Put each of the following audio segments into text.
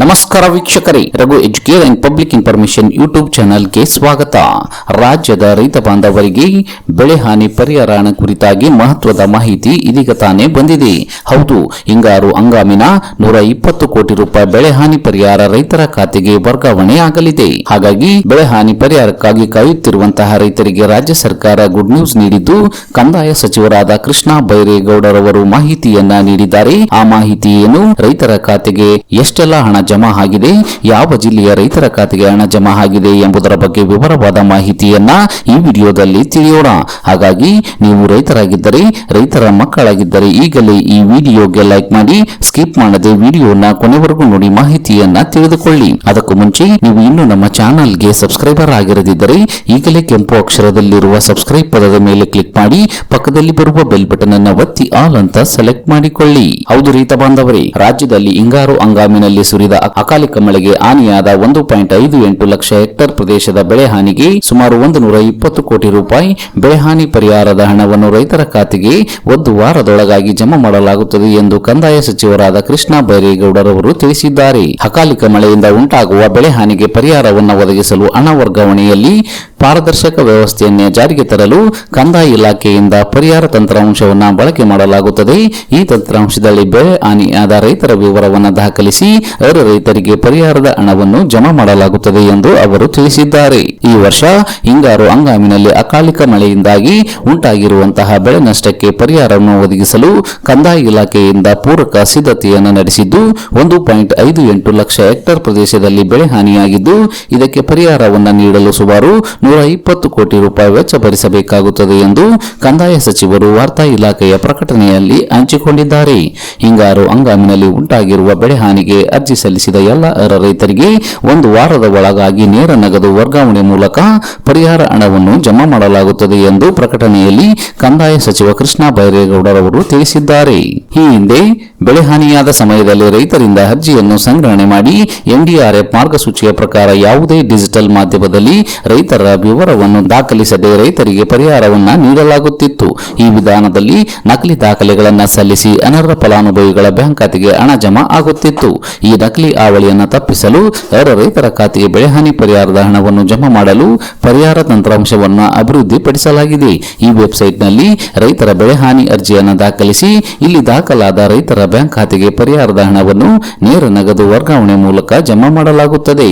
ನಮಸ್ಕಾರ ವೀಕ್ಷಕರೇ, Raghu educare and public information YouTube ಚಾನೆಲ್ಗೆ ಸ್ವಾಗತ. ರಾಜ್ಯದ ರೈತ ಬಾಂಧವರಿಗೆ ಬೆಳೆ ಹಾನಿ ಪರಿಹಾರ ಕುರಿತಾಗಿ ಮಹತ್ವದ ಮಾಹಿತಿ ಇದೀಗ ತಾನೇ ಬಂದಿದೆ. ಹೌದು, ಹಿಂಗಾರು ಹಂಗಾಮಿನ ನೂರ ಇಪ್ಪತ್ತು ಕೋಟಿ ರೂಪಾಯಿ ಬೆಳೆ ಹಾನಿ ಪರಿಹಾರ ರೈತರ ಖಾತೆಗೆ ವರ್ಗಾವಣೆ ಆಗಲಿದೆ. ಹಾಗಾಗಿ ಬೆಳೆ ಹಾನಿ ಪರಿಹಾರಕ್ಕಾಗಿ ಕಾಯುತ್ತಿರುವಂತಹ ರೈತರಿಗೆ ರಾಜ್ಯ ಸರ್ಕಾರ ಗುಡ್ ನ್ಯೂಸ್ ನೀಡಿದ್ದು, ಕಂದಾಯ ಸಚಿವರಾದ ಕೃಷ್ಣ ಬೈರೇಗೌಡರವರು ಮಾಹಿತಿಯನ್ನ ನೀಡಿದ್ದಾರೆ. ಆ ಮಾಹಿತಿ ರೈತರ ಖಾತೆಗೆ ಎಷ್ಟೆಲ್ಲ ಹಣ ಜಮಾ ಆಗಿದೆ. ಯಾವ ಜಿಲ್ಲೆಯ ರೈತರ ಖಾತೆಗೆ ಹಣ ಜಮಾ ಆಗಿದೆ ಎಂಬುದರ ಬಗ್ಗೆ ವಿವರವಾದ ಮಾಹಿತಿಯನ್ನ ಈ ವಿಡಿಯೋದಲ್ಲಿ ತಿಳಿಯೋಣ. ಹಾಗಾಗಿ ನೀವು ರೈತರಾಗಿದ್ದರೆ, ರೈತರ ಮಕ್ಕಳಾಗಿದ್ದರೆ ಈಗಲೇ ಈ ವಿಡಿಯೋಗೆ ಲೈಕ್ ಮಾಡಿ, ಸ್ಕಿಪ್ ಮಾಡದೆ ವಿಡಿಯೋನ ಕೊನೆವರೆಗೂ ನೋಡಿ ಮಾಹಿತಿಯನ್ನ ತಿಳಿದುಕೊಳ್ಳಿ. ಅದಕ್ಕೂ ಮುಂಚೆ ನೀವು ಇನ್ನು ನಮ್ಮ ಚಾನಲ್ಗೆ ಸಬ್ಸ್ಕ್ರೈಬರ್ ಆಗಿರದಿದ್ದರೆ ಈಗಲೇ ಕೆಂಪು ಅಕ್ಷರದಲ್ಲಿರುವ ಸಬ್ಸ್ಕ್ರೈಬ್ ಪದದ ಮೇಲೆ ಕ್ಲಿಕ್ ಮಾಡಿ, ಪಕ್ಕದಲ್ಲಿ ಬರುವ ಬೆಲ್ ಬಟನ್ ಅನ್ನು ಒತ್ತಿ ಆಲ್ ಅಂತ ಸೆಲೆಕ್ಟ್ ಮಾಡಿಕೊಳ್ಳಿ. ಹೌದು ರೈತ ಬಾಂಧವರೇ ರಾಜ್ಯದಲ್ಲಿ ಹಿಂಗಾರು ಹಂಗಾಮಿನಲ್ಲಿ ಸುರಿದ ಅಕಾಲಿಕ ಮಳೆಗೆ ಹಾನಿಯಾದ ಒಂದು ಪಾಯಿಂಟ್ ಐದು ಎಂಟು ಲಕ್ಷ ಹೆಕ್ಟೇರ್ ಪ್ರದೇಶದ ಬೆಳೆ ಹಾನಿಗೆ ಸುಮಾರು ಒಂದು ನೂರ ಇಪ್ಪತ್ತು ಕೋಟಿ ರೂಪಾಯಿ ಬೆಳೆ ಹಾನಿ ಪರಿಹಾರದ ಹಣವನ್ನು ರೈತರ ಖಾತೆಗೆ ಒಂದು ವಾರದೊಳಗಾಗಿ ಜಮಾ ಮಾಡಲಾಗುತ್ತದೆ ಎಂದು ಕಂದಾಯ ಸಚಿವರಾದ ಕೃಷ್ಣ ಬೈರೇಗೌಡರವರು ತಿಳಿಸಿದ್ದಾರೆ. ಅಕಾಲಿಕ ಮಳೆಯಿಂದ ಉಂಟಾಗುವ ಬೆಳೆ ಹಾನಿಗೆ ಪರಿಹಾರವನ್ನು ಒದಗಿಸಲು ಹಣ ವರ್ಗಾವಣೆಯಲ್ಲಿ ಪಾರದರ್ಶಕ ವ್ಯವಸ್ಥೆಯನ್ನೇ ಜಾರಿಗೆ ತರಲು ಕಂದಾಯ ಇಲಾಖೆಯಿಂದ ಪರಿಹಾರ ತಂತ್ರಾಂಶವನ್ನು ಬಳಕೆ ಮಾಡಲಾಗುತ್ತದೆ. ಈ ತಂತ್ರಾಂಶದಲ್ಲಿ ಬೆಳೆ ಹಾನಿಯಾದ ರೈತರ ವಿವರವನ್ನು ದಾಖಲಿಸಿ ರೈತರಿಗೆ ಪರಿಹಾರದ ಹಣವನ್ನು ಜಮಾ ಮಾಡಲಾಗುತ್ತದೆ ಎಂದು ಅವರು ತಿಳಿಸಿದ್ದಾರೆ. ಈ ವರ್ಷ ಹಿಂಗಾರು ಹಂಗಾಮಿನಲ್ಲಿ ಅಕಾಲಿಕ ಮಳೆಯಿಂದಾಗಿ ಉಂಟಾಗಿರುವಂತಹ ಬೆಳೆ ನಷ್ಟಕ್ಕೆ ಪರಿಹಾರವನ್ನು ಒದಗಿಸಲು ಕಂದಾಯ ಇಲಾಖೆಯಿಂದ ಪೂರಕ ಸಿದ್ಧತೆಯನ್ನು ನಡೆಸಿದ್ದು, ಒಂದು ಪಾಯಿಂಟ್ ಐದು ಎಂಟು ಲಕ್ಷ ಹೆಕ್ಟೇರ್ ಪ್ರದೇಶದಲ್ಲಿ ಬೆಳೆ ಹಾನಿಯಾಗಿದ್ದು, ಇದಕ್ಕೆ ಪರಿಹಾರವನ್ನು ನೀಡಲು ಸುಮಾರು ನೂರ ಇಪ್ಪತ್ತು ಕೋಟಿ ರೂಪಾಯಿ ವೆಚ್ಚ ಭರಿಸಬೇಕಾಗುತ್ತದೆ ಎಂದು ಕಂದಾಯ ಸಚಿವರು ವಾರ್ತಾ ಇಲಾಖೆಯ ಪ್ರಕಟಣೆಯಲ್ಲಿ ಹಂಚಿಕೊಂಡಿದ್ದಾರೆ. ಹಿಂಗಾರು ಹಂಗಾಮಿನಲ್ಲಿ ಉಂಟಾಗಿರುವ ಬೆಳೆ ಹಾನಿಗೆ ಅರ್ಜಿ ಸಲ್ಲಿಸಿದ ಎಲ್ಲ ಅರ್ಹ ರೈತರಿಗೆ ಒಂದು ವಾರದ ಒಳಗಾಗಿ ನೇರ ನಗದು ವರ್ಗಾವಣೆ ಮೂಲಕ ಪರಿಹಾರ ಹಣವನ್ನು ಜಮಾ ಮಾಡಲಾಗುತ್ತದೆ ಎಂದು ಪ್ರಕಟಣೆಯಲ್ಲಿ ಕಂದಾಯ ಸಚಿವ ಕೃಷ್ಣ ಬೈರೇಗೌಡರವರು ತಿಳಿಸಿದ್ದಾರೆ. ಈ ಹಿಂದೆ ಬೆಳೆ ಹಾನಿಯಾದ ಸಮಯದಲ್ಲಿ ರೈತರಿಂದ ಅರ್ಜಿಯನ್ನು ಸಂಗ್ರಹಣೆ ಮಾಡಿ ಎನ್ಡಿಆರ್ಎಫ್ ಮಾರ್ಗಸೂಚಿಯ ಪ್ರಕಾರ ಯಾವುದೇ ಡಿಜಿಟಲ್ ಮಾಧ್ಯಮದಲ್ಲಿ ರೈತರ ವಿವರವನ್ನು ದಾಖಲಿಸದೆ ರೈತರಿಗೆ ಪರಿಹಾರವನ್ನು ನೀಡಲಾಗುತ್ತಿತ್ತು. ಈ ವಿಧಾನದಲ್ಲಿ ನಕಲಿ ದಾಖಲೆಗಳನ್ನು ಸಲ್ಲಿಸಿ ಅನರ್ಹ ಫಲಾನುಭವಿಗಳ ಬ್ಯಾಂಕ್ ಖಾತೆಗೆ ಹಣ ಜಮಾ ಆಗುತ್ತಿತ್ತು. ಈ ನಕಲಿ ಆವಳಿಯನ್ನು ತಪ್ಪಿಸಲು ಅರ್ಹ ರೈತರ ಖಾತೆಗೆ ಬೆಳೆಹಾನಿ ಪರಿಹಾರದ ಹಣವನ್ನು ಜಮಾ ಮಾಡಲು ಪರಿಹಾರ ತಂತ್ರಾಂಶವನ್ನು ಅಭಿವೃದ್ಧಿಪಡಿಸಲಾಗಿದೆ. ಈ ವೆಬ್ಸೈಟ್ನಲ್ಲಿ ರೈತರ ಬೆಳೆಹಾನಿ ಅರ್ಜಿಯನ್ನು ದಾಖಲಿಸಿ ಇಲ್ಲಿ ದಾಖಲಾದ ರೈತರ ಬ್ಯಾಂಕ್ ಖಾತೆಗೆ ಪರಿಹಾರದ ಹಣವನ್ನು ನೇರ ನಗದು ವರ್ಗಾವಣೆ ಮೂಲಕ ಜಮಾ ಮಾಡಲಾಗುತ್ತದೆ.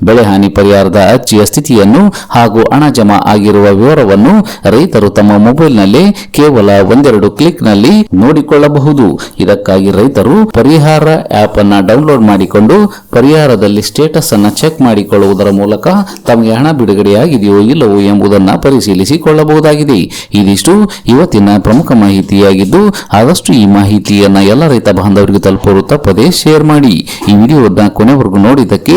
ಬೆಳೆ ಹಾನಿ ಪರಿಹಾರದ ಅರ್ಜಿಯ ಸ್ಥಿತಿಯನ್ನು ಹಾಗೂ ಹಣ ಜಮಾ ಆಗಿರುವ ವಿವರವನ್ನು ರೈತರು ತಮ್ಮ ಮೊಬೈಲ್ನಲ್ಲಿ ಕೇವಲ ಒಂದೆರಡು ಕ್ಲಿಕ್ನಲ್ಲಿ ನೋಡಿಕೊಳ್ಳಬಹುದು. ಇದಕ್ಕಾಗಿ ರೈತರು ಪರಿಹಾರ ಆಪ್ ಅನ್ನು ಡೌನ್ಲೋಡ್ ಮಾಡಿಕೊಂಡು ಪರಿಹಾರದಲ್ಲಿ ಸ್ಟೇಟಸ್ ಅನ್ನು ಚೆಕ್ ಮಾಡಿಕೊಳ್ಳುವುದರ ಮೂಲಕ ತಮಗೆ ಹಣ ಬಿಡುಗಡೆಯಾಗಿದೆಯೋ ಇಲ್ಲವೋ ಎಂಬುದನ್ನು ಪರಿಶೀಲಿಸಿಕೊಳ್ಳಬಹುದಾಗಿದೆ. ಇದಿಷ್ಟು ಇವತ್ತಿನ ಪ್ರಮುಖ ಮಾಹಿತಿಯಾಗಿದ್ದು, ಆದಷ್ಟು ಈ ಮಾಹಿತಿಯನ್ನು ಎಲ್ಲ ರೈತ ಬಾಂಧವರಿಗೆ ತಲುಪಲು ತಪ್ಪದೇ ಶೇರ್ ಮಾಡಿ. ಈ ವಿಡಿಯೋದ ಕೊನೆವರೆಗೂ ನೋಡಿದ್ದಕ್ಕೆ